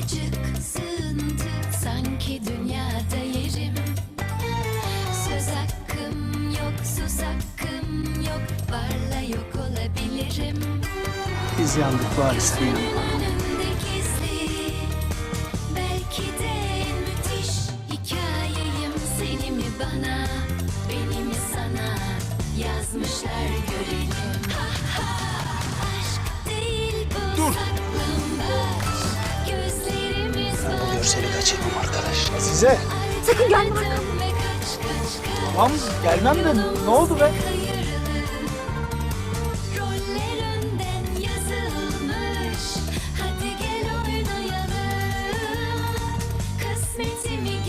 ufacık sığıntı sanki dünyada yerim Söz hakkım yok, söz hakkım yok, varla yok olabilirim Biz yandık var isteyen. Bana, beni mi sana yazmışlar görelim. kaçırmam arkadaş. Size? Sakın gelme arkam. Tamam gelmem de ne oldu be? Kısmetimi